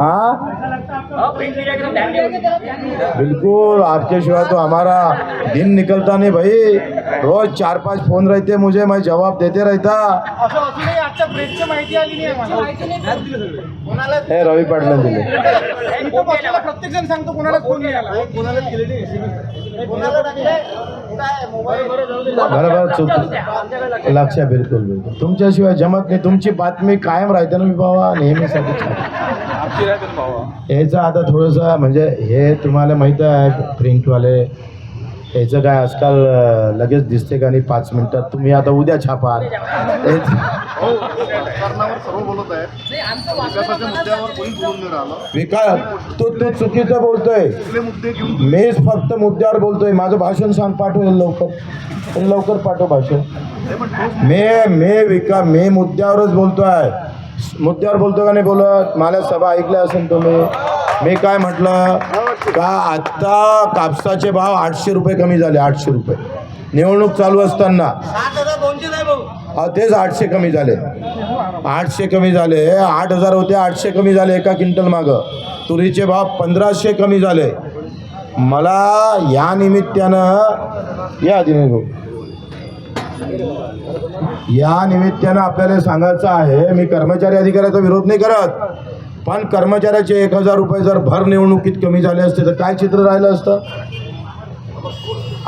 हाँ। बिल्कुल आपके सिवा तो हमारा दिन निकलता नहीं भाई। रोज चार पाँच फ़ोन रहते मुझे मैं जवाब देते रहता। हे रवी पाटला दिले प्रत्येक जण सांगतो फ़ोन कोणाला मोबाईल? बरोबर चूक लक्ष बिलकुल बिलकुल. तुमच्याशिवाय जमत नाही. तुमची बातमी कायम राहते ना मी बाबा याचं आता थोडंसं म्हणजे हे तुम्हाला माहीत आहे प्रिंटवाले याचं काय आजकाल लगेच दिसते का नाही? पाच मिनिटात. तुम्ही आता उद्या छापाल हेच कारणावर सर्व बोलत आहेत. विकासाच्या मुद्द्यावर कोणी बोलून नाही राहिलं. विकास तू तू चुकीचं बोलतोय. मीच फक्त मुद्द्यावर बोलतोय. माझं भाषण सांग पाठवेल लवकर. लवकर पाठव भाषण. मी मी विका मी मुद्द्यावरच बोलतोय. मुद्द्यावर बोलतो का नाही बोलत? मला सभा ऐकल्या असेल तुम्ही. मी काय म्हटलं? का आत्ता कापसाचे भाव आठशे रुपये कमी झाले आठशे रुपये. निवडणूक चालू असताना. तेच आठशे कमी झाले. आठशे कमी झाले. आठ हजार होते आठशे कमी झाले एका क्विंटल मागं. तुरीचे भाव पंधराशे कमी झाले. मला या निमित्तानं या दिने भाऊ. या निमित्तानं आपल्याला सांगायचं आहे मी कर्मचारी अधिकाऱ्याचा विरोध नाही करत पण कर्मचाऱ्याचे एक हजार रुपये जर भर निवडणुकीत कमी झाले असते तर काय चित्र राहिलं असतं?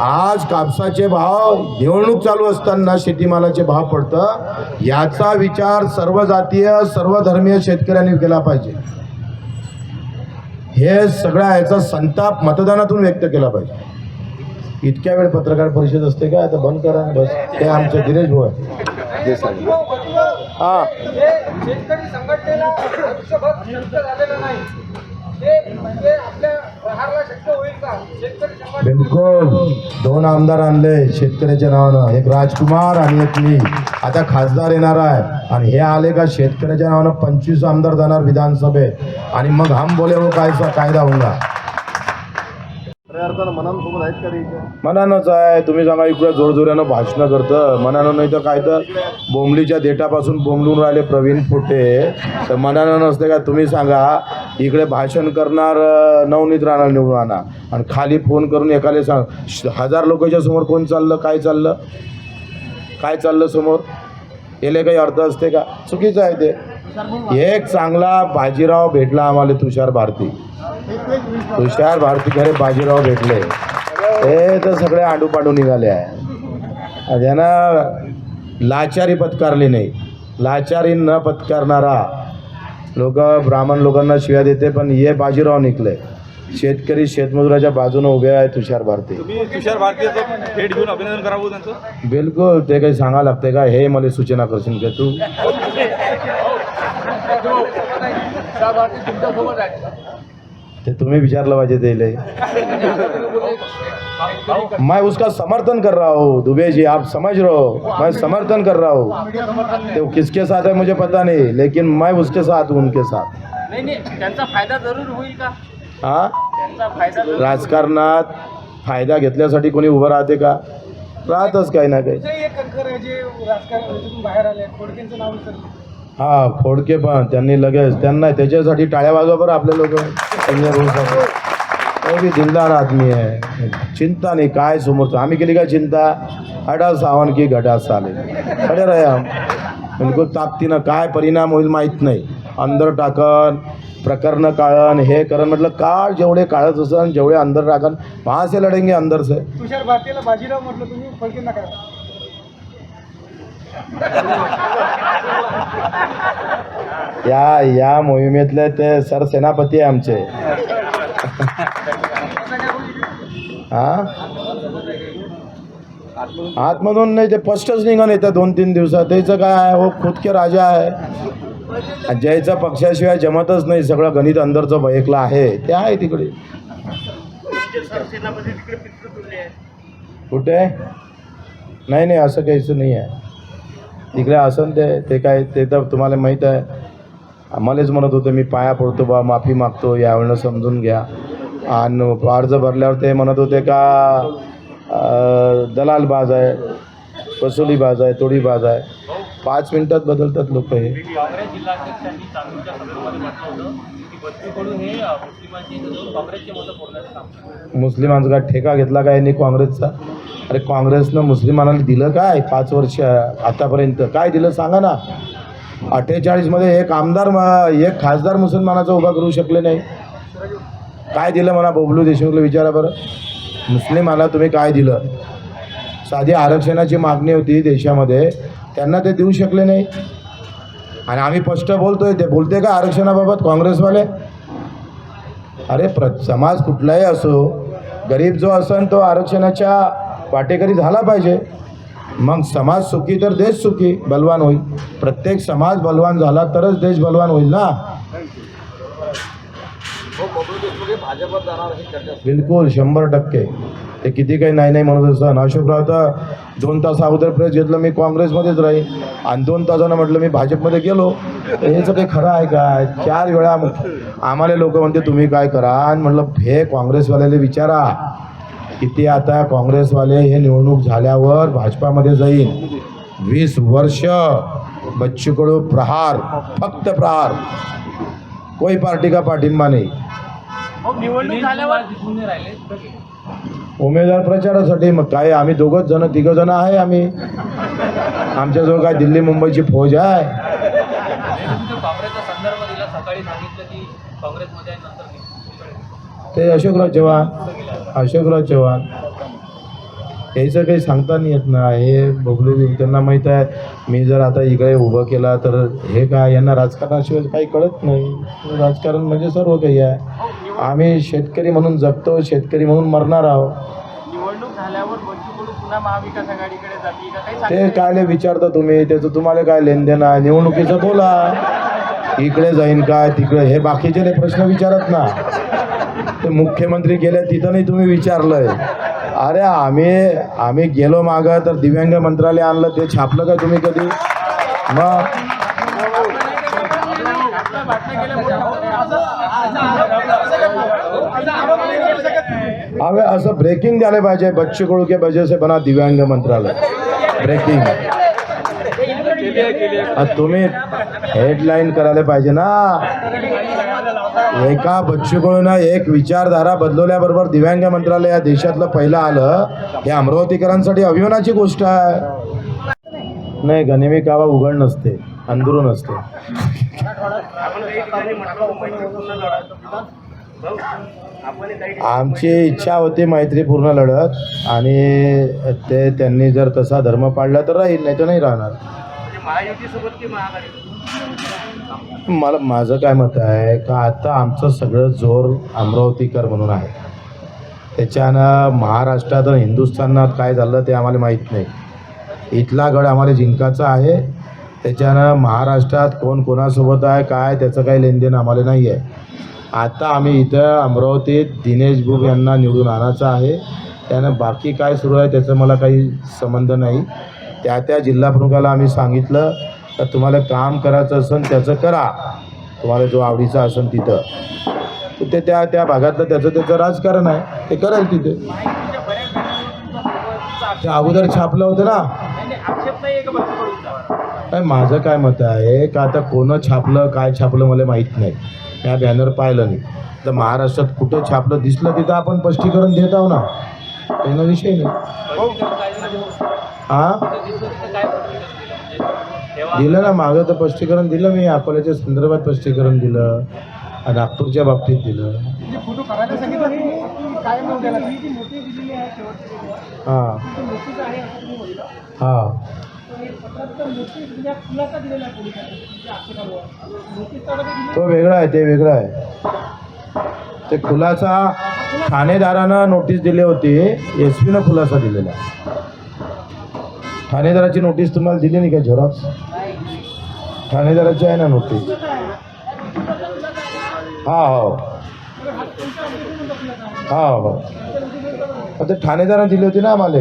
आज कापसाचे भाव निवडणूक चालू असताना शेतीमालाचे भाव पडतं याचा विचार सर्व जातीय सर्व धर्मीय शेतकऱ्यांनी केला पाहिजे. हे सगळ्या याचा संताप मतदानातून व्यक्त केला पाहिजे. इतक्या वेळ पत्रकार परिषद असते का? आता बंद करा बस. हे आमचे दिनेश भाऊ आहे. जे सांगितलं. हा. हे. शेतकरी संघटनेला म्हणजे आपल्या बिहारला शक्य होईल का? शेतकरी संघटना बिलकुल. दोन आमदार आणले शेतकऱ्याच्या नावानं. एक राजकुमार आणि एक मी. आता खासदार येणार आहे. आणि हे आले का शेतकऱ्याच्या नावानं पंचवीस आमदार जाणार विधानसभेत. आणि मग हम बोले हो कायचा कायदा होऊंगा मनानंच आहे. तुम्ही सांगा इकडे जोरजोऱ्यानं भाषणं करतं. मनानं नाही तर काय तर बोंबलीच्या देठापासून बोंबलून राहिले प्रवीण फुटे तर मनानं नसते का? तुम्ही सांगा इकडे भाषण करणार अं, नवनीत राहणार निवडून आणा. आणि खाली फोन करून एकाला सांग श- हजार लोकांच्या समोर कोण चाललं काय चाललं? काय चाललं समोर? याला काही अर्थ असते का? चुकीचं आहे ते. एक चांगला बाजीराव भेटला आम्हाला तुषार भारती. तुषार भारती खरे बाजीराव भेटले. हे तर सगळे आडूपाडू निघाले आहे. त्यांना लाचारी पत्कारली नाही. लाचारी न पत्कारणारा लोक ब्राह्मण लोकांना शिव्या देते पण हे बाजीराव निघले. शेतकरी शेतमजुराच्या बाजूने उभे आहे तुषार भारती. तुषार भारतीयचं भेट घेऊन अभिनंदन करावं त्यांचं? बिलकुल ते काही सांगा लागते का? हे मला सूचना करशील का तू? ते तुम्ही विचारलं पाहिजे ते मैं उसका समर्थन कर रहा हूँ. दुबे जी आप समझ रहे हो? मैं समर्थन कर रहा हूँ. तो किसके साथ है मुझे पता नहीं लेकिन मैं उसके साथ हूँ उनके साथ. नाही नाही त्यांचा फायदा जरूर होईल का? हा? त्यांचा फायदा राजकारणात फायदा घेतल्यासाठी कोणी उभं राहते का? राहतच काही ना काही. हा फोडके पण त्यांनी लगेच त्यांना त्याच्यासाठी टाळ्या वाजवा बरं आपले लोक. संजय दिलदार आदमी आहे. चिंता नाही काय समोरचं. आम्ही केली काय चिंता? अडा सावन की घटा साले. खडे रे बिलकुल ताकदीनं काय परिणाम होईल माहीत नाही. अंदर टाकन प्रकरण काळण हे करण. म्हटलं काळ जेवढे काळच असन जेवढे अंदर टाकन. महासे लढेंगे अंदर से तुषार भारतीला बाजीराव म्हटलं तुम्ही या या मोहिमेतले ते सरसेनापती आहे आमचे. हा? आतमधून नाही ते फर्स्टच निघून येतं दोन तीन दिवसात. त्याचं काय आहे? हो खुदके राजा आहे. आणि पक्षाशिवाय जमतच नाही सगळं गणित अंदरचं बयकलं आहे. ते आहे तिकडे. कुठे? नाही नाही असं काहीच नाही आहे तिकडे असन ते ते काय ते तर तुम्हाला माहीत आहे. आम्हालाच म्हणत होते मी पाया पडतो बा माफी मागतो यावेळेला समजून घ्या. आणि अर्ज भरल्यावर ते म्हणत होते का दलाल बाज आहे वसुली बाज आहे तोडी बाज आहे. पाच मिनिटात बदलतात लोक हे. काँग्रेस मुस्लिमांचा काय ठेका घेतला काय नाही काँग्रेसचा? अरे काँग्रेसनं मुस्लिमांना दिलं काय पाच वर्ष आतापर्यंत? काय दिलं सांगा ना. अठ्ठेचाळीसमध्ये एक आमदार एक खासदार मुसलमानाचा उभा करू शकले नाही. काय दिलं म्हणा बबलू देशमुखला विचारा बरं. मुस्लिमाला तुम्ही काय दिलं? साधी आरक्षणाची मागणी होती देशामध्ये. त्यांना ते देऊ शकले नाही. आणि आम्ही स्पष्ट बोलतोय ते बोलते का आरक्षणाबाबत काँग्रेसवाले? अरे प्र समाज कुठलाही असो गरीब जो असन तो आरक्षणाच्या वाटेकरी झाला पाहिजे. मग समाज सुखी तर देश सुखी बलवान होईल. प्रत्येक समाज बलवान झाला तरच देश बलवान होईल ना? बिलकुल शंभर टक्के. ते किती काही नाही नाही म्हणत असताना. अशोकराव तर दोन तास अगोदर प्रेस घेतलं मी काँग्रेसमध्येच राहील. आणि दोन तासानं म्हटलं मी भाजपमध्ये गेलो. तर हेचं काही खरं आहे काय चार वेळा आम्हाला लोक म्हणते तुम्ही काय करा? आणि म्हटलं हे काँग्रेसवाल्याला विचारा. किती आता काँग्रेसवाले हे निवडणूक झाल्यावर भाजपामध्ये जाईल वीस वर्ष बच्चूकडू प्रहार फक्त प्रहार. कोई पार्टी का पाठिंबा नाही. राहिले. उमेदवार प्रचारासाठी मग काय आम्ही दोघंच जण तिघं जण आहे आम्ही. आमच्याजवळ काय दिल्ली मुंबईची फौज आहे? तुम्ही काँग्रेसचा संदर्भ दिला सकाळी सांगितलं की काँग्रेसमध्ये आहे नंतर निघून. ते अशोकराव चव्हाण अशोकराव चव्हाण. याचं काही सांगता नाही येत ना. हे बघले त्यांना माहीत आहे मी जर आता इकडे उभं केला तर हे काय यांना राजकारणाशिवाय काही कळत नाही. राजकारण म्हणजे सर्व काही आहे. आम्ही शेतकरी म्हणून जगतो शेतकरी म्हणून मरणार आहोत. ते कायले विचारता तुम्ही? त्याचं तुम्हाला काय लेनदेन आहे? निवडणुकीचं बोला. इकडे जाईन काय तिकडे? हे बाकीचे प्रश्न विचारत ना. ते मुख्यमंत्री गेले तिथं नाही तुम्ही विचारलंय. अरे आम्ही आम्ही गेलो मागं तर दिव्यांग मंत्रालय आणलं ते छापलं का तुम्ही कधी? मग अरे असं ब्रेकिंग द्यायला पाहिजे बच्चे कडू के वजह से बना दिव्यांग मंत्रालय. ब्रेकिंग तुम्ही हेडलाईन करायला पाहिजे ना. एका बच्चूकडून एक विचारधारा बदलवल्याबरोबर दिव्यांग मंत्रालय या देशातलं पहिलं आलं हे अमरावतीकरांसाठी अभिमानाची गोष्ट आहे. नाही गनिमी कावा उघड नसते अंदरून असते आमची इच्छा होती मैत्रीपूर्ण लढत आणि ते त्यांनी जर तसा धर्म पाळला तर राहील नाही तर नाही राहणार. महायुतीसोबत की महाआघाडी मला माझं काय मत आहे का आता आमचं सगळं जोर अमरावतीकर म्हणून आहे. त्याच्यानं महाराष्ट्रात आणि हिंदुस्थानात काय झालं ते आम्हाला माहीत नाही. इथला गड आम्हाला जिंकाचा आहे. त्याच्यानं महाराष्ट्रात कोण कोणासोबत आहे काय त्याचं काही लेनदेन आम्हाला नाही आहे. आता आम्ही इथं अमरावतीत दिनेश बुग यांना निवडून आणायचं आहे. त्यानं बाकी काय सुरू आहे त्याचं मला काही संबंध नाही. त्या त्या जिल्हा प्रमुखाला आम्ही सांगितलं तर तुम्हाला काम करायचं असेल त्याचं करा. तुम्हाला जो आवडीचा असेल तिथं. ते त्या त्या भागातलं त्याचं त्याचं राजकारण आहे. ते करेल तिथे. ते अगोदर छापलं होतं ना. काय नाही माझं काय मत आहे का आता कोणं छापलं काय छापलं मला माहीत नाही. त्या बॅनर पाहिलं नाही. तर महाराष्ट्रात कुठं छापलं दिसलं तिथं आपण स्पष्टीकरण देत आहो ना. त्यांना विषय नाही. हां? दिलं ना मागं तर स्पष्टीकरण दिलं मी अकोल्याच्या संदर्भात स्पष्टीकरण दिलं आणि नागपूरच्या बाबतीत दिलं. नव्हत्या ही जी नोटीस दिलेली आहे शेवटची हां. हां म्हणजे तो वेगळा आहे ते वेगळं आहे. ते खुलासा ठाणेदारानं नोटीस दिली होती एस पीनं खुलासा दिलेला. ठाणेदाराची नोटीस तुम्हाला दिली नाही का झेरॉक्स? ठाणेदाराची आहे ना नोटीस? हा हो. हा हो. आता ठाणेदारानं दिली होती ना आम्हाला.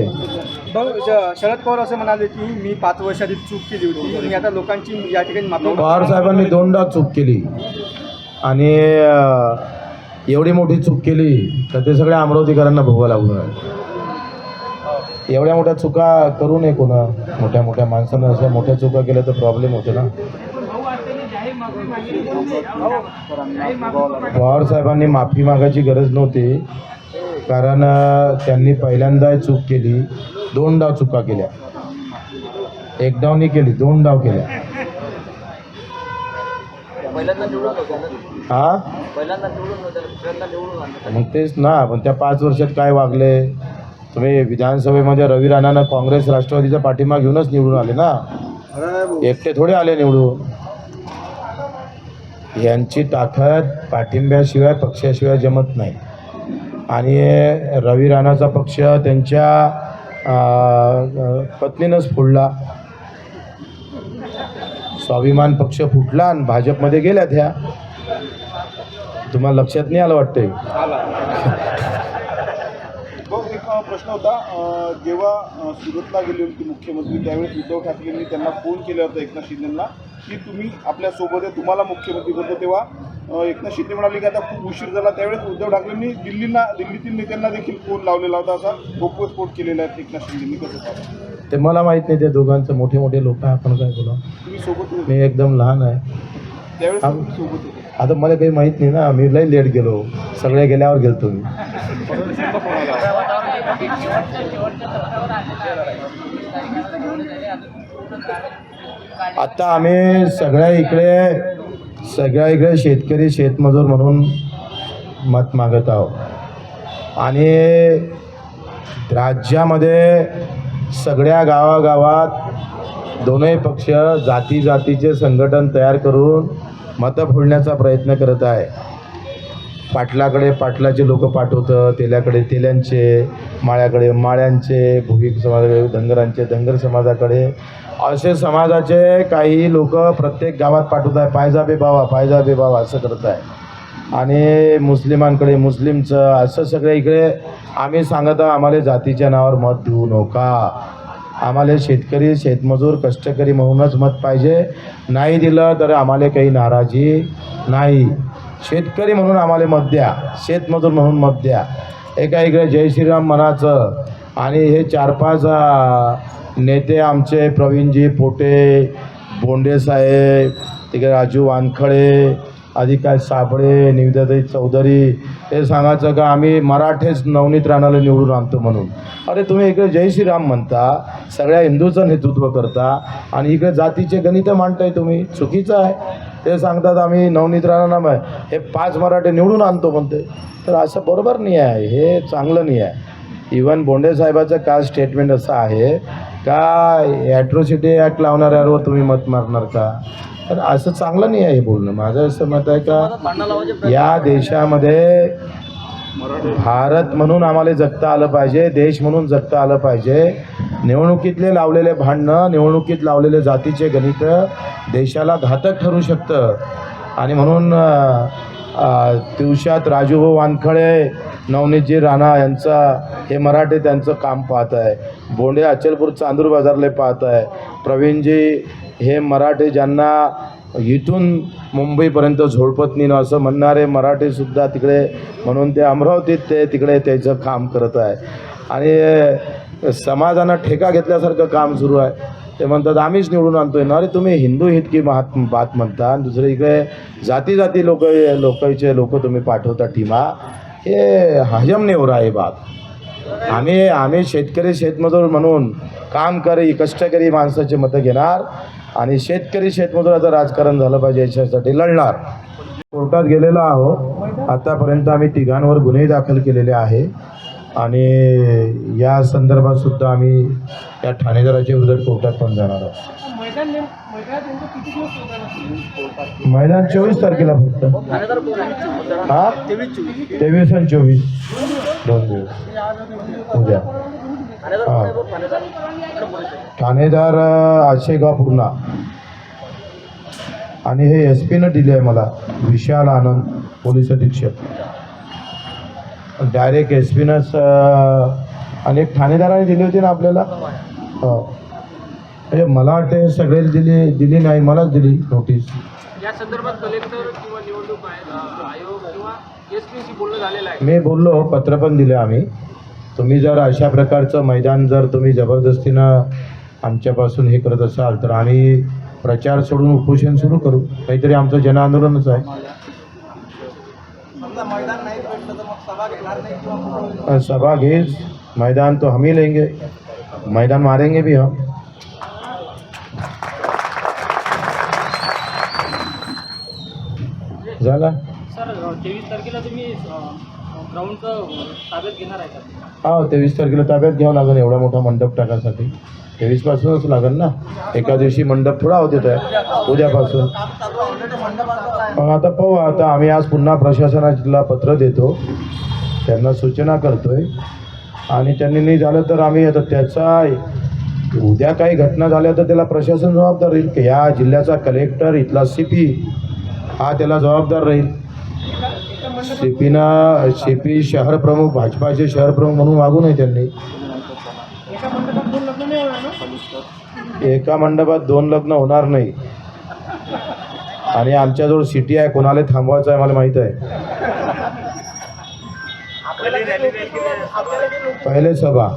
शरद पवार असं म्हणाले की मी पाच वर्षाची चूक केली होती. मी आता लोकांची या ठिकाणी पवार साहेबांनी दोनदा चूक केली. आणि एवढी मोठी चूक केली तर ते सगळ्या अमरावतीकरांना भोगावं लागून राहिलं. एवढ्या मोठ्या चुका करू नये कोणा. मोठ्या मोठ्या माणसानं अशा मोठ्या चुका केल्या तर प्रॉब्लेम होतो ना. पवार साहेबांनी माफी मागायची गरज नव्हती. कारण त्यांनी पहिल्यांदा चूक केली. दोन डाव चुका केल्या. एक डाव नाही केली दोन डाव केल्या. हा? मग तेच ना पण त्या पाच वर्षात काय वागले? तुम्ही विधानसभेमध्ये रवी राणानं काँग्रेस राष्ट्रवादीचा पाठिंबा घेऊनच निवडून आले ना? एकटे थोडे आले निवडून. यांची ताकद पाठिंब्याशिवाय पक्षाशिवाय जमत नाही. आणि रवी राणाचा पक्ष त्यांच्या पत्नीनंच फोडला. स्वाभिमान पक्ष फुटला आणि भाजपमध्ये गेल्यात ह्या तुम्हाला लक्षात नाही आलं वाटतंय तो एक अ, प्रश्न होता जेव्हा सुरतला गेले होते मुख्यमंत्री त्यावेळेस उद्धव ठाकरेंनी त्यांना फोन केला होता एकनाथ शिंदेंना की तुम्ही आपल्यासोबत आहे तुम्हाला मुख्यमंत्री करतो तेव्हा. एकनाथ शिंदे म्हणाले की आता खूप उशीर झाला त्यावेळेस उद्धव ठाकरेंनी दिल्लीला दिल्लीतील नेत्यांना देखील फोन लावलेला होता असा गोप्यस्फोट केलेला आहे एकनाथ शिंदेंनी. कसं? ते मला माहीत नाही त्या दोघांचं मोठे मोठे लोक आहे आपण काय बोला तुम्ही सोबत मी एकदम लहान आहे. त्यावेळेस आम- तुम्ही सोबत होते. आता मला काही माहीत नाही ना मी लई लेट गेलो. सगळे गेल्यावर गेलतो मी. आता आम्ही सगळ्या इकडे सगळ्या इकडे शेतकरी शेतमजूर म्हणून मत मागत आहोत. आणि राज्यामध्ये सगळ्या गावागावात दोनही पक्ष जाती जातीचे संघटन तयार करून मतं फोडण्याचा प्रयत्न करत आहे. पाटलाकडे पाटलाचे लोक पाठवतं तेल्याकडे तेल्यांचे माळ्याकडे माळ्यांचे भुगिक समाजाकडे धनगरांचे धनगर समाजाकडे. असे समाजाचे काही लोक प्रत्येक गावात पाठवत आहे पायजाबे बावा पायजाबे बावा असं करत आहे आणि मुस्लिमांकडे मुस्लिमचं असं सगळं इकडे आम्ही सांगत आहोत आम्हाला जातीच्या नावावर मत देऊ नका. आम्हाला शेतकरी शेतमजूर कष्टकरी म्हणूनच मत पाहिजे. नाही दिलं तर आम्हाला काही नाराजी नाही. शेतकरी म्हणून आम्हाला मत द्या. शेतमजूर म्हणून मत द्या. एका इकडे जय श्रीराम म्हणाचं आणि हे चार पाच नेते आमचे प्रवीणजी पोटे बोंडेसाहेब तिकडे राजू वानखळे आधी काय साबळे निविदाताई चौधरी हे सांगायचं का आम्ही मराठेच नवनीत राणाला निवडून आणतो म्हणून. अरे तुम्ही इकडे जय श्रीराम म्हणता सगळ्या हिंदूचं नेतृत्व करता आणि इकडे जातीचे गणित मांडताय तुम्ही चुकीचं आहे. ते सांगतात आम्ही नवनीत राणांना हे पाच मराठे निवडून आणतो म्हणते. तर असं बरोबर नाही आहे हे चांगलं नाही आहे. इवन बोंडे साहेबाचं काल स्टेटमेंट असं आहे का ॲट्रोसिटी ॲक्ट लावणाऱ्यावर तुम्ही मत मारणार का? तर असं चांगलं नाही आहे हे बोलणं. माझं असं मत आहे का या देशामध्ये भारत म्हणून आम्हाला जगता आलं पाहिजे देश म्हणून जगता आलं पाहिजे. निवडणुकीतले लावलेले भांडणं निवडणुकीत लावलेले जातीचे गणित देशाला घातक ठरू शकतं. आणि म्हणून दिवसात राजूभाऊ वानखळे नवनीतजी राणा यांचा हे मराठे त्यांचं काम पाहत आहे. बोंडे अचलपूर चांदूर बाजारले पाहत आहे. प्रवीणजी हे मराठे ज्यांना इथून मुंबईपर्यंत झोडपत असं म्हणणारे मराठीसुद्धा तिकडे म्हणून ते अमरावतीत ते तिकडे त्याचं काम करत आहे. आणि समाजानं ठेका घेतल्यासारखं काम सुरू आहे. ते म्हणतात आम्हीच निवडून आणतोय. ना अरे तुम्ही हिंदू हित की महात बात म्हणता? आणि दुसरे इकडे जाती जाती लोक लोकांचे लोक तुम्ही पाठवता टीमा हे हजम नेवरा आहे बात आम्ही आम्ही शेतकरी शेतमजूर म्हणून काम करी कष्टकरी माणसाचे मतं घेणार. आणि शेतकरी शेतमजुराचं राजकारण झालं पाहिजे याच्यासाठी लढणार. कोर्टात गेलेलो आहो आतापर्यंत आम्ही तिघांवर गुन्हे दाखल केलेले आहे. आणि या संदर्भात सुद्धा आम्ही या ठाणेदाराच्या विरोधात कोर्टात पण जाणार आहोत. मैदान चोवीस तारखेला फक्त. हा? तेवीस आणि चोवीस. दोन दिवस. उद्या. ठाणेदार आशेगाव पूर्णा. आणि हे एस पीनं दिले आहे मला विशाल आनंद पोलीस अधीक्षक. डायरेक्ट एस पीनंच आणि एक ठाणेदाराने दिली होती ना आपल्याला? हो. म्हणजे मला वाटते सगळे दिली दिली नाही मलाच दिली नोटीस या संदर्भात कलेक्टर किंवा निवडणूक आय- आयोग किंवा एस पीशी बोलणं झालेलं आहे. मी बोललो पत्र पण दिले आम्ही. तुम्ही जर अशा प्रकारचं मैदान जर तुम्ही जबरदस्तीनं आमच्यापासून हे करत असाल तर आम्ही प्रचार सोडून उपोषण सुरू करू. काहीतरी आमचं जनआंदोलनच आहे. भेटलं तर मग सभा घेज मैदान तो हम ही लेंगे. मैदान मारेंगे भी हम. झाला? सर तेवीस तारखेला तुम्ही ग्राउंडचं ताब्यात घेणार आहे का? हा तेवीस तारखेला ताब्यात घ्यावं लागेल एवढा मोठा मंडप टाकायसाठी. तेवीस पासूनच लागेल ना? एका दिवशी मंडप थोडा होत आहे उद्यापासून. मग आता पाहू आता आम्ही आज पुन्हा प्रशासनाला पत्र देतो. त्यांना सूचना करतोय. आणि त्यांनी नाही झालं तर आम्ही आता त्याचा उद्या काही घटना झाल्या तर त्याला प्रशासन जबाबदार राहील या जिल्ह्याचा कलेक्टर इथला सी पी हा त्याला जबाबदार राहील. सी पीनं सी पी शहर प्रमुख भाजपाचे शहर प्रमुख म्हणून वागू नये त्यांनी. एका मंडपात दोन लग्न होणार नाही. आणि आमच्याजवळ सिटी आहे कोणाला थांबवायचं आहे मला माहीत आहे. पहिले सभा.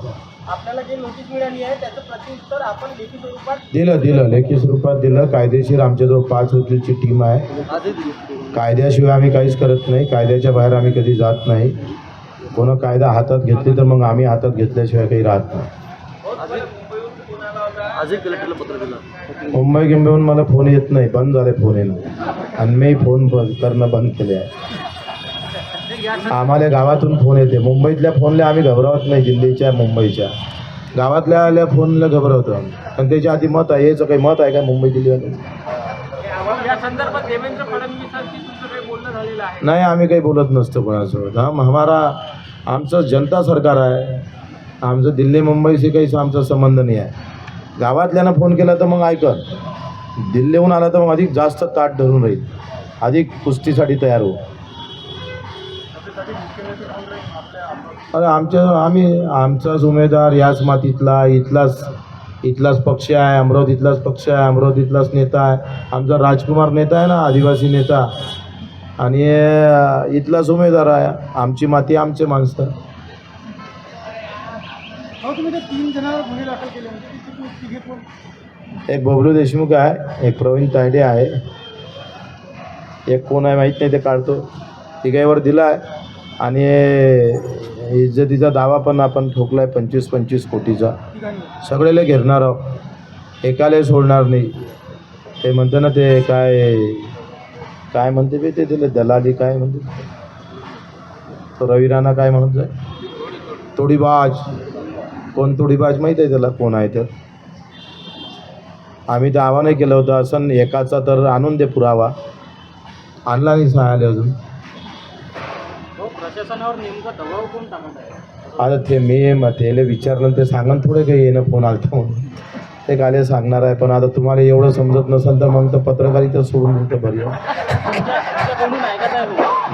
दिलं दिलं लेखी स्वरूपात दिलं. कायदेशीर आमच्याजवळ पाच वकीलची टीम आहे. कायद्याशिवाय आम्ही काहीच करत नाही. कायद्याच्या बाहेर आम्ही कधी जात नाही. कोणा कायदा हातात घेतली तर मग आम्ही हातात घेतल्याशिवाय काही राहत नाही. मुंबई गिंबेहून मला फोन येत नाही. बंद झाले फोन येणं. आणि मी फोन बंद करणं बंद केले आहे आम्हाला गावातून फोन येते. मुंबईतल्या फोनला आम्ही घबरावत नाही. दिल्लीच्या मुंबईच्या. गावातल्या आल्या फोनला घबरवतो आम्ही. पण त्याच्या आधी मत आहे. याचं काही मत आहे का मुंबई दिल्लीवाले या संदर्भात देवेंद्र फडणवीसांशी तुमचं काही बोलणं झालेलं आहे नाही आम्ही काही बोलत नसतो कोणासोबत हा हमारा आमचं जनता सरकार आहे. आमचं दिल्ली मुंबईशी काही आमचा संबंध नाही आहे. गावातल्यानं फोन केला तर मग ऐकत दिल्लीहून आला तर मग अधिक जास्त ताट धरून राहील. अधिक कुस्तीसाठी तयार होऊ अरे आमच्या आम्ही आमचाच उमेदवार याच मातीतला इथलाच इथलाच पक्ष आहे अमरावतीतलाच पक्ष आहे अमरावतीतलाच नेता आहे. आमचा राजकुमार नेता आहे ना आदिवासी नेता. आणि इथलाच उमेदवार आहे. आमची माती आमचे माणसं. एक बबलू देशमुख आहे एक प्रवीण तायडे आहे. एक कोण आहे माहीत नाही ते काढतो. तिघाईवर दिला आहे आणि इज्जतीचा दावा पण आपण ठोकला आहे पंचवीस पंचवीस कोटीचा सगळेला घेरणार आहोत. एकाला सोडणार नाही. ते म्हणतं ना ते काय काय म्हणते बे ते तिला? दलाली काय म्हणते? तो रवी राणा काय म्हणत आहे तोडीबाज. कोण तोडीबाज माहीत आहे त्याला? कोण आहे तर? आम्ही तर आव्हानही केलं होतं. असं एकाचा तर आणून दे पुरावा. आणला नाही सांगायला अजून. आता ते मी मग त्याला विचारलं ते सांगन थोडे काही येणं फोन आलता म्हणून. ते गाले सांगणार आहे पण आता तुम्हाला एवढं समजत नसेल तर मग तर पत्रकारिता सोडून कुठं बरी?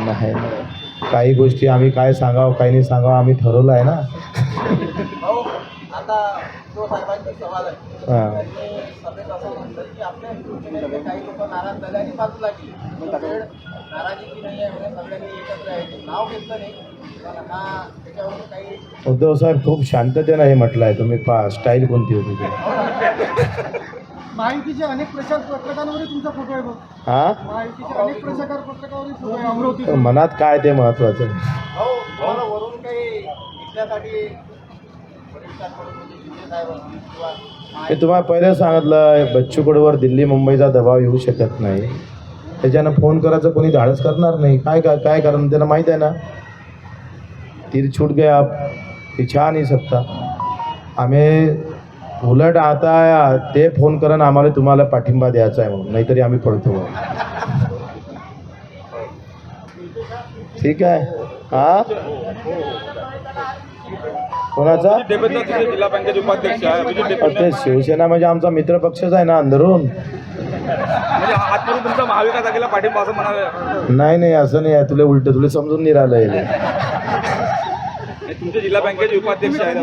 नाही काही गोष्टी आम्ही काय सांगावं काही नाही सांगावं आम्ही ठरवलं आहे ना. हां. म्हणजे सगळ्यांनी एकत्र आहे. नाव घेतलं नाही पण हा त्याच्यावर काही उद्धव साहेब खूप शांततेनं हे म्हटलं आहे तुम्ही पा स्टाईल कोणती होती ते? माहितीचे अनेक प्रचार पत्रकारांवर तुमचा फोटो आहे बघ. हां? माहितीचे अनेक प्रचार पत्रकावर फोटो आहे अमरावती तर मनात काय ते महत्त्वाचं हो तुम्हाला वरून काही विकण्यासाठी हे तुम्हाला पहिलं सांगितलं बच्चू कडूवर दिल्ली मुंबईचा दबाव येऊ शकत नाही. त्याच्यानं फोन करायचं कोणी धाडस करणार नाही. काय काय काय कारण त्यांना माहीत आहे ना? तीर छूट गया आप छान ही सकता. आम्ही उलट आता ते फोन करून आम्हाला तुम्हाला पाठिंबा द्यायचा आहे म्हणून. नाहीतरी आम्ही पळतो ठीक आहे. हा? कोणाचा? ते शिवसेना म्हणजे आमचा मित्र पक्षच आहे ना अंदरून. म्हणजे आजपर्यंत तुमचा महाविकास आघाडीला पाठिंबा असं म्हणाले नाही नाही असं नाही आहे. तुला उलट तुला समजून नाही राहिलं हे. तुमचे जिल्हा बँकेचे उपाध्यक्ष आहेत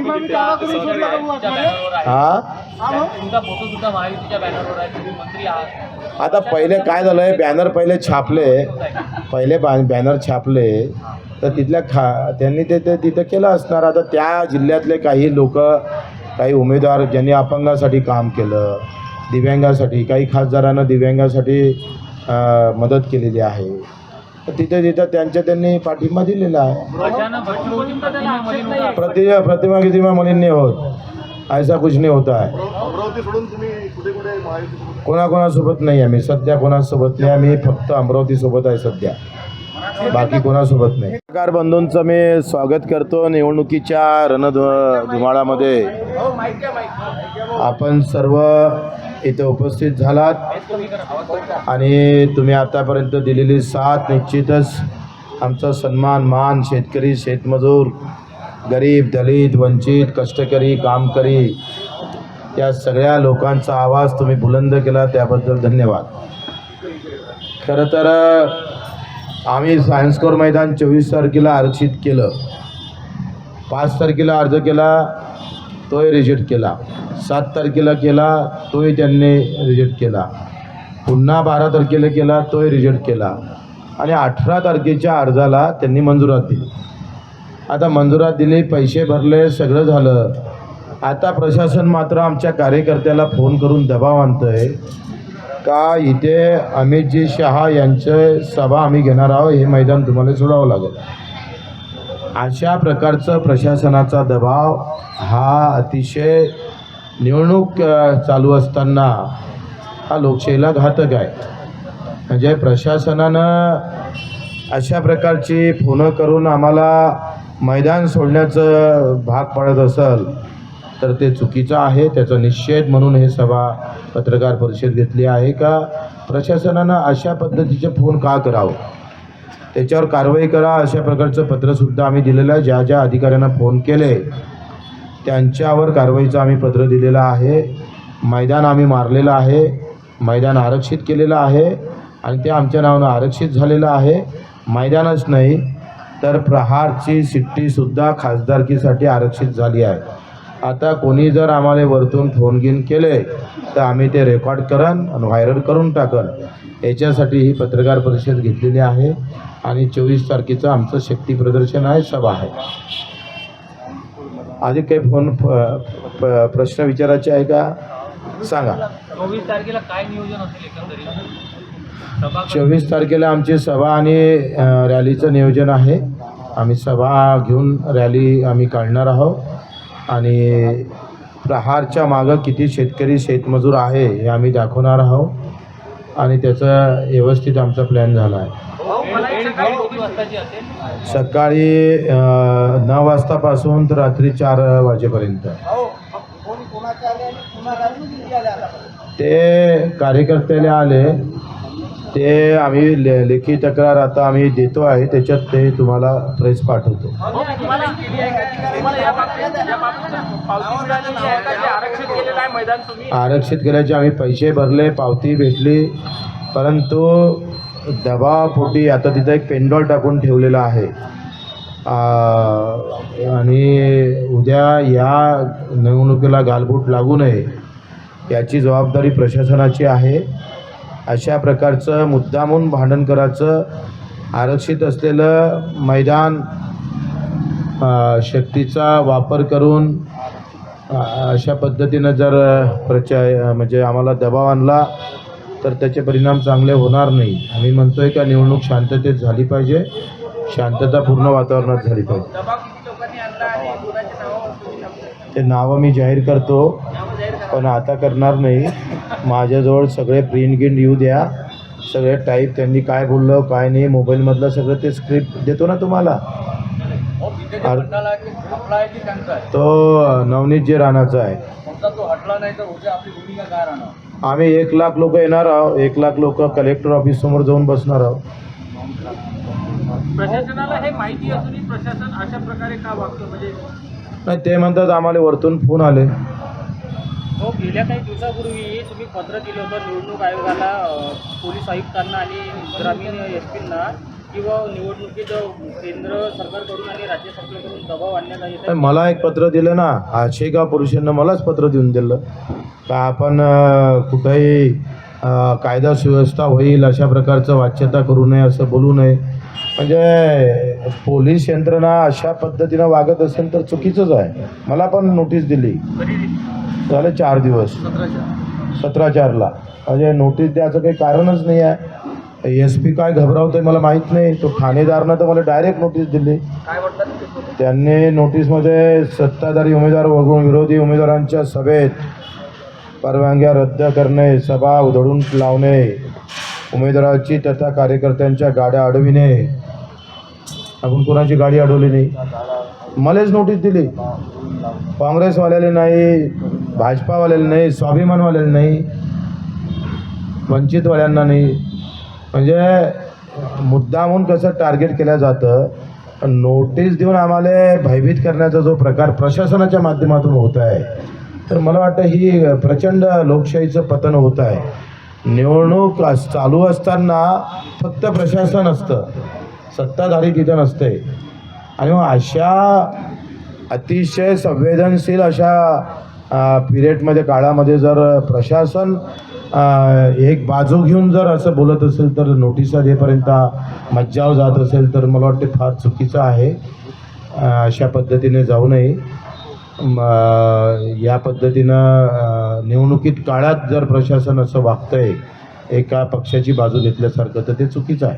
हा? तुमचा फोटो सुद्धा महायुतीच्या बॅनरवर आहे. तुम्ही मंत्री आहात. आता पहिले काय झालंय बॅनर पहिले छापले. पहिले बॅ बॅनर छापले. तर तिथल्या खा त्यांनी ते ते तिथं केलं असणार. आता त्या जिल्ह्यातले काही लोक काही उमेदवार ज्यांनी अपंगासाठी काम केलं दिव्यांगासाठी काही खासदारांना दिव्यांगासाठी मदत केलेली आहे. तर तिथे तिथं त्यांच्या त्यांनी पाठिंबा दिलेला आहे. प्रतिमा मलिन मुलींनी प्रतिमा होत? ऐसा कुछ नाही होता आहे. कोणाकोणासोबत नाही आम्ही. सध्या कोणासोबत नाही. आम्ही फक्त अमरावतीसोबत आहे सध्या. बाकी कोणासोबत नाही. सरकार बंधूंचं मी स्वागत करतो निवडणुकीच्या रणधुमाळामध्ये. आपण सर्व इथं उपस्थित झालात. आणि तुम्ही आतापर्यंत दिलेली साथ निश्चितच आमचा सन्मान मान शेतकरी शेतमजूर गरीब दलित वंचित कष्टकरी कामकरी या सगळ्या लोकांचा आवाज तुम्ही बुलंद केला त्याबद्दल धन्यवाद. खरं तर आम्ही सायन्स कोर मैदान चोवीस तारखेला आरक्षित केलं. पाच तारखेला अर्ज केला तोही रिजेक्ट केला. सात तारखेला केला तोही त्यांनी रिजेक्ट केला. पुन्हा बारा तारखेला केला तोही रिजेक्ट केला. आणि अठरा तारखेच्या अर्जाला त्यांनी मंजुरात दिली. आता मंजुरात दिली पैसे भरले सगळं झालं. आता प्रशासन मात्र आमच्या कार्यकर्त्याला फोन करून दबाव आणतंय. का इथे अमितजी शहा यांचे सभा आम्ही घेणार आहोत हे मैदान तुम्हाला सोडावं लागेल. अशा प्रकारचं प्रशासनाचा दबाव हा अतिशय निवडणूक चालू असताना हा लोकशाहीला घातक आहे. म्हणजे प्रशासनानं अशा प्रकारची फोनं करून आम्हाला मैदान सोडण्याचं भाग पडत असेल तर ते चुकीचं आहे. त्याचा निषेध म्हणून हे सभा पत्रकार परिषद घेतली आहे का? प्रशासनानं अशा पद्धतीचे फोन का करावं? त्याच्यावर कारवाई करा अशा प्रकारचं पत्रसुद्धा आम्ही दिलेलं आहे. ज्या ज्या अधिकाऱ्यांना फोन केले त्यांच्यावर कारवाईचं आम्ही पत्र दिलेलं आहे. मैदान आम्ही मारलेलं आहे. मैदान आरक्षित केलेलं आहे आणि ते आमच्या नावानं आरक्षित झालेलं आहे. मैदानच नाही तर प्रहारची सिट्टीसुद्धा खासदारकीसाठी आरक्षित झाली आहे. आता कोणी जर आम्हाला वरतून फोन केले तर आम्ही ते रेकॉर्ड करन आणि व्हायरल करून टाकन. याच्यासाठी ही पत्रकार परिषद घेतलेली आहे आणि चोवीस तारखेचं आमचं शक्ती प्रदर्शन आहे सभा आहे. आधी काही फोन प्रश्न विचारायचे आहे का? सांगा. चोवीस तारखेला काय नियोजन असेल चोवीस तारखेला आमची सभा आणि रॅलीचं नियोजन आहे. आम्ही सभा घेऊन रॅली आम्ही काढणार आहोत. आणि प्रहारच्या मागं किती शेतकरी शेतमजूर आहे हे आम्ही दाखवणार आहोत. आणि त्याचा व्यवस्थित आमचा प्लॅन झाला आहे. सकाळी नऊ वाजतापासून तर रात्री चार वाजेपर्यंत. ते कार्यकर्त्याला आले. ते आम्ही ले लेखी तक्रार आता आम्ही देतो आहे. त्याच्यात ते तुम्हाला प्रेस पाठवतो. आरक्षित केल्याचे आम्ही पैसे भरले पावती भेटली. परंतु दबावापोटी आता तिथं एक पेंडॉल टाकून ठेवलेला आहे. आ, आणि उद्या या निवडणुकीला गालबोट लागू नये याची जबाबदारी प्रशासनाची आहे. अशा प्रकारचं मुद्दामून भांडण करायचं आरक्षित असलेलं मैदान शक्तीचा वापर करून अशा पद्धतीनं जर प्रचार म्हणजे आम्हाला दबाव आणला तर त्याचे परिणाम चांगले होणार नाही. आम्ही म्हणतोय का निवडणूक शांततेत झाली पाहिजे शांतता पूर्ण वातावरणात झाली पाहिजे. ते नावं मी जाहीर करतो पण आता करणार नाही. माझ्याजवळ सगळे प्रिंट गिंट येऊ द्या. सगळे टाईप त्यांनी काय बोललं काय नाही मोबाईलमधलं सगळं ते स्क्रिप्ट देतो ना तुम्हाला. तो नवनीत जे राणाचा आहे. आम्ही एक लाख लोक येणार आहोत एक लाख लोक कलेक्टर ऑफिस समोर जाऊन बसणार आहोत. प्रशासनाला हे माहिती असूनही प्रशासन अशा प्रकारे का वागतं? म्हणजे नाही ते म्हणतात आम्हाला वरतून फोन आले. हो गेल्या काही दिवसापूर्वी तुम्ही पत्र दिलं होतं निवडणूक आयोगाला पोलीस आयुक्तांना आणि ग्रामीण एस पींना. किंवा निवडणुकीत केंद्र सरकारकडून आणि राज्य सरकारकडून दबाव आणण्यात येत मला एक पत्र दिलं ना आशेगा पुरुषांना मलाच पत्र देऊन दिलं? का आपण कुठेही कायदा सुव्यवस्था होईल अशा प्रकारचं वाच्यता करू नये असं बोलू नये? म्हणजे पोलीस यंत्रणा अशा पद्धतीनं वागत असेल तर चुकीचंच आहे. मला पण नोटीस दिली. झाले चार दिवस. सतरा चारला. म्हणजे नोटीस द्यायचं काही कारणच नाही आहे. एस पी काय घबरावतंय मला माहीत नाही. तो ठाणेदारनं तर मला डायरेक्ट नोटीस दिली. त्यांनी नोटीसमध्ये सत्ताधारी उमेदवार वगळून विरोधी उमेदवारांच्या सभेत परवानग्या रद्द करणे सभा उधळून लावणे उमेदवाराची तथा कार्यकर्त्यांच्या गाड्या अडविणे. आपण कोणाची गाडी अडवली नाही. मलाच नोटीस दिली. काँग्रेसवाल्याला नाही भाजपावाल्याला नाही स्वाभिमानवाल्याला नाही वंचितवाल्यांना नाही. म्हणजे मुद्दामून कसं टार्गेट केलं जातं नोटीस देऊन आम्हाला भयभीत करण्याचा जो प्रकार प्रशासनाच्या माध्यमातून होत आहे तर मला वाटतं ही प्रचंड लोकशाहीचं पतन होत आहे निवडणूक चालू असताना फक्त प्रशासन असतं सत्ताधारी तिथं नसते. आणि मग अशा अतिशय संवेदनशील अशा पिरियडमध्ये काळामध्ये जर प्रशासन एक बाजू घेऊन जर असं बोलत असेल तर नोटिसा देपर्यंत मज्जाव जात असेल तर मला वाटते फार चुकीचं आहे. अशा पद्धतीने जाऊ नये. या पद्धतीनं निवडणुकीत काळात जर प्रशासन असं वागतंय एका पक्षाची बाजू घेतल्यासारखं तर ते चुकीचं आहे.